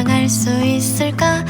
감당할 수 있을까?